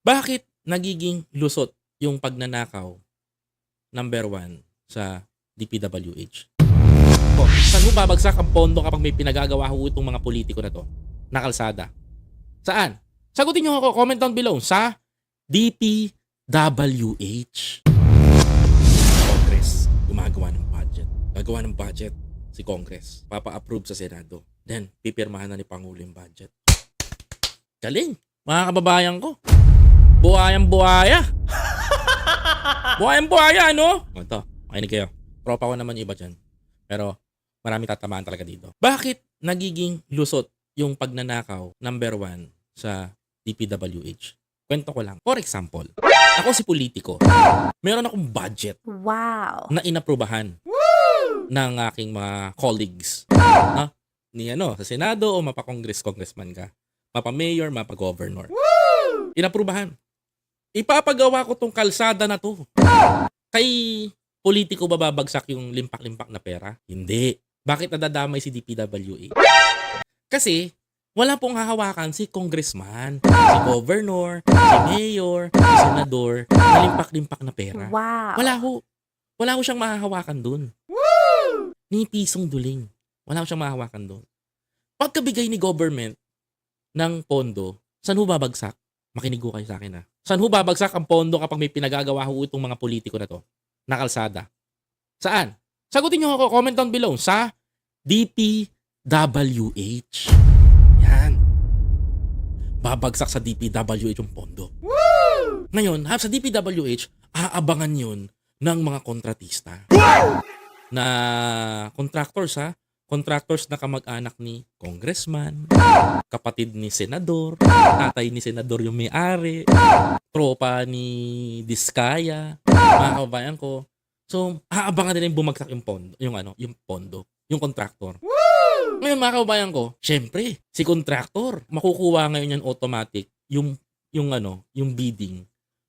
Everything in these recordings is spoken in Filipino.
Bakit nagiging lusot yung pagnanakaw number one sa DPWH? O, saan mo babagsak ang pondo kapag may pinagagawa ho itong mga politiko na to? Na kalsada. Saan? Sagutin nyo ako, comment down below sa DPWH. Congress, gumagawa ng budget. Gagawa ng budget si Congress. Papa-approve sa Senado. Then, pipirmahan na ni Pangulo yung budget. Galing, mga kababayan ko. Buhayang buhaya. Buhayang buhaya, no? O, Ito, makinig kayo. Tropa ko naman iba dyan. Pero, marami tatamaan talaga dito. Bakit nagiging lusot yung pagnanakaw number one sa DPWH? Kwento ko lang. For example, ako si politiko. Meron akong budget Wow. na inaprubahan ng aking mga colleagues. Ha? Ni ano, sa Senado o mapa-congress, congressman ka. Mapa-mayor, mapa-governor. Inaprubahan. Ipapagawa ko tong kalsada na to. Kay politiko ba babagsak yung limpak-limpak na pera? Hindi. Bakit nadadamay si DPWA? Kasi wala pong hahawakan si congressman, si governor, si mayor, si senador na limpak-limpak na pera. Wow. Wala ho. Wala ho siyang mahahawakan dun. Ni pisong duling. Wala ho siyang mahahawakan dun. Pagkabigay ni government ng pondo, saan ho babagsak? Makinig ho kayo sa akin ha. Saan ho babagsak ang pondo kapag may pinagagawa ho itong mga politiko na to? Na kalsada. Saan? Sagutin nyo ako, comment down below sa DPWH. Yan. Babagsak sa DPWH yung pondo. Ngayon, ha, sa DPWH, aabangan yun ng mga kontratista. Na contractors ha, contractors na kamag-anak ni congressman, kapatid ni senador, tatay ni senador yung may-ari, tropa ni Diskaya, mga kababayan ko. So, aabangan nila yung bumagsak yung pondo, yung ano, yung pondo, yung contractor. Ngayon mga kababayan ko, syempre, si contractor, makukuha ngayon yan automatic yung yung ano, yung bidding.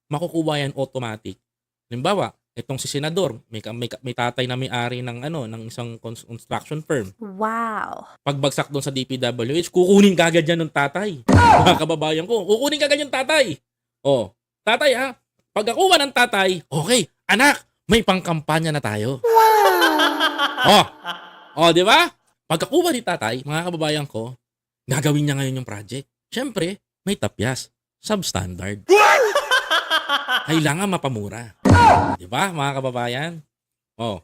Makukuha yan automatic. Halimbawa, itong si senador, may may, may tatay na may-ari ng ano, ng isang cons- construction firm. Wow. Pagbagsak doon sa DPWH, kukunin kagad yan ng tatay. Mga kababayan ko, kukunin kagad yung tatay. Oh, tatay ha, pagkakuha ng tatay, okay, anak, may pangkampanya na tayo. Oh, oh, di ba? Pagkakuha ni tatay, mga kababayan ko, gagawin niya ngayon yung project. Siyempre, may tapyas. Substandard. Kailangan mapamura. Di ba, mga kababayan? Oh,